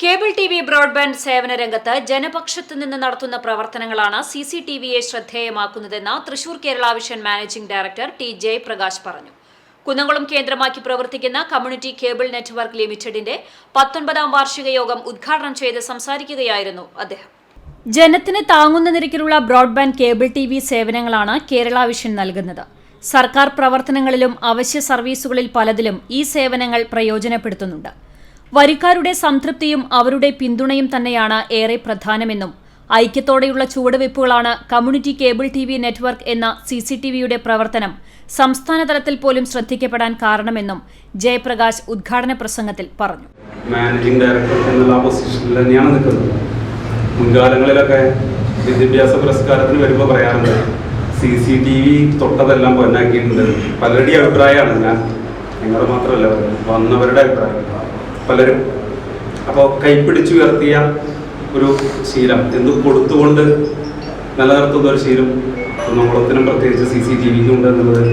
Cable T V broadband സേവന രംഗത്ത് ജനപക്ഷത്തു നിന്ന് നടത്തുന്ന പ്രവർത്തനങ്ങളാണ് സി സി ടി വിയെ ശ്രദ്ധേയമാക്കുന്നതെന്ന് Thrissur Kerala Vision managing director T Jayaprakash പറഞ്ഞു. കുന്നംകുളം കേന്ദ്രമാക്കി പ്രവർത്തിക്കുന്ന കമ്മ്യൂണിറ്റി കേബിൾ നെറ്റ്വർക്ക് ലിമിറ്റഡിന്റെ പത്തൊൻപതാം വാർഷിക യോഗം ഉദ്ഘാടനം ചെയ്ത് സംസാരിക്കുകയായിരുന്നു അദ്ദേഹം. ജനത്തിന് താങ്ങുന്ന നിരക്കിലുള്ള ബ്രോഡ്ബാൻഡ് കേബിൾ ടി വി സേവനങ്ങളാണ് കേരള വിഷൻ നൽകുന്നത്. സർക്കാർ പ്രവർത്തനങ്ങളിലും അവശ്യ സർവീസുകളിൽ പലതിലും ഈ സേവനങ്ങൾ പ്രയോജനപ്പെടുത്തുന്നുണ്ട്. വരിക്കാരുടെ സംതൃപ്തിയും അവരുടെ പിന്തുണയും തന്നെയാണ് ഏറെ പ്രധാനമെന്നും ഐക്യത്തോടെയുള്ള ചുവടുവയ്പ്പുകളാണ് community cable T V network എന്ന സി സി ടി വിയുടെ പ്രവർത്തനം സംസ്ഥാന തലത്തിൽ പോലും ശ്രദ്ധിക്കപ്പെടാൻ കാരണമെന്നും ജയപ്രകാശ് ഉദ്ഘാടന പ്രസംഗത്തിൽ പറഞ്ഞു. മാനേജിംഗ് ഡയറക്ടർ എന്നുള്ള പൊസിഷനിൽ തന്നെയാണ് നിൽക്കുന്നത്. മുൻകാലങ്ങളിലൊക്കെ വിദ്യാഭ്യാസ പുരസ്കാരത്തിന് വരുമ്പോൾ പറയാറുണ്ട് സി സി ടി വി തൊട്ടതെല്ലാം പൊന്നാക്കിയിട്ടുണ്ട്. പലരുടെയും അഭിപ്രായമാണ് ഞാൻ നിങ്ങൾ മാത്രമല്ല. വന്നവരുടെ അഭിപ്രായം. പലരും. അപ്പോൾ കൈപ്പിടിച്ചുയർത്തിയ ഒരു ശീലം. എന്ത് കൊടുത്തുകൊണ്ട് നിലനിർത്തുന്ന ഒരു ശീലം കുന്നംകുളത്തിനും പ്രത്യേകിച്ച് സി സി ടി വിക്കും ഉണ്ട് എന്നുള്ളത്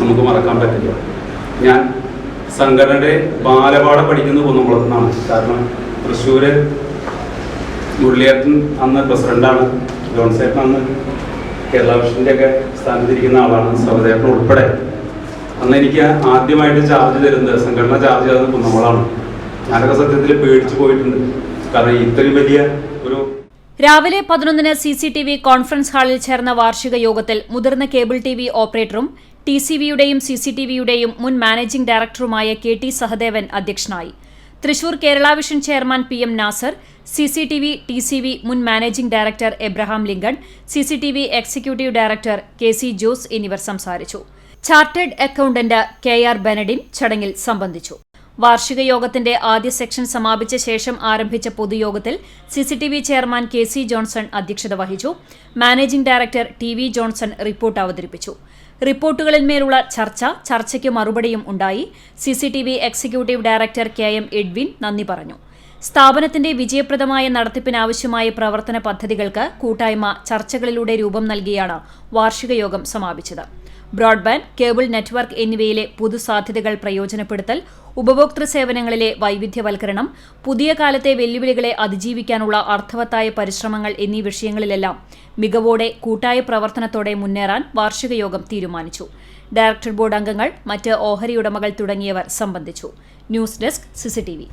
നമുക്ക് മറക്കാൻ പറ്റില്ല. ഞാൻ സംഘടനയുടെ ബാലപാഠം പഠിക്കുന്നത് കുന്നംകുളത്തു നിന്നാണ് കാരണം തൃശ്ശൂര് മുരളിയേട്ടൻ അന്ന് പ്രസിഡന്റാണ് ജോൺസേട്ടൻ അന്ന് കേരള വിഷന്റെ ഒക്കെ സ്ഥാനത്തിരിക്കുന്ന ആളാണ് സഹോദരൻ ഉൾപ്പെടെ. അന്ന് എനിക്ക് ആദ്യമായിട്ട് ചാർജ് തരുന്നത് സംഘടന ചാർജ് തരുന്നത് കുന്നംകുളമാണ് ഞാനൊക്കെ പേടിച്ചു പോയിട്ടുണ്ട്. കാരണം ഇത്രയും വലിയ ഒരു രാവിലെ പതിനൊന്നിന് C C T V conference ഹാളിൽ ചേർന്ന വാർഷിക യോഗത്തിൽ മുതിർന്ന കേബിൾ ടി വി ഓപ്പറേറ്ററും ടി സി വിയുടെയും സി സി ടി വിയുടെയും മുൻ മാനേജിംഗ് ഡയറക്ടറുമായ കെ ടി സഹദേവൻ അധ്യക്ഷനായി. Thrissur Kerala Vision chairman P M Nasser C C T V T C V മുൻ managing director Abraham Lincoln C C T V executive director K C Jose എന്നിവർ സംസാരിച്ചു. Chartered accountant K R Benedin ചടങ്ങിൽ സംബന്ധിച്ചു. വാർഷിക യോഗത്തിന്റെ ആദ്യ section സമാപിച്ച ശേഷം ആരംഭിച്ച പൊതുയോഗത്തിൽ CCTV chairman K C Johnson അധ്യക്ഷത വഹിച്ചു. Managing director T V Johnson report അവതരിപ്പിച്ചു. റിപ്പോർട്ടുകളിന്മേലുള്ള ചർച്ച ചർച്ചയ്ക്ക് മറുപടിയും ഉണ്ടായി. CCTV executive director K M Edwin നന്ദി പറഞ്ഞു. സ്ഥാപനത്തിന്റെ വിജയപ്രദമായ നടത്തിപ്പിനാവശ്യമായ പ്രവർത്തന പദ്ധതികൾക്ക് കൂട്ടായ്മ ചർച്ചകളിലൂടെ രൂപം നൽകിയാണ് വാർഷിക യോഗം സമാപിച്ചത്. ബ്രോഡ്ബാൻഡ് കേബിൾ നെറ്റ്വർക്ക് എന്നിവയിലെ പുതുസാധ്യതകൾ പ്രയോജനപ്പെടുത്തൽ ഉപഭോക്തൃ സേവനങ്ങളിലെ വൈവിധ്യവൽക്കരണം പുതിയ കാലത്തെ വെല്ലുവിളികളെ അതിജീവിക്കാനുള്ള അർത്ഥവത്തായ പരിശ്രമങ്ങൾ എന്നീ വിഷയങ്ങളിലെല്ലാം മികവോടെ കൂട്ടായ പ്രവർത്തനത്തോടെ മുന്നേറാൻ വാർഷിക യോഗം തീരുമാനിച്ചു. ഡയറക്ടർ ബോർഡ് അംഗങ്ങൾ മറ്റ് ഓഹരി ഉടമകൾ തുടങ്ങിയവർ സംബന്ധിച്ചു. News desk CCTV.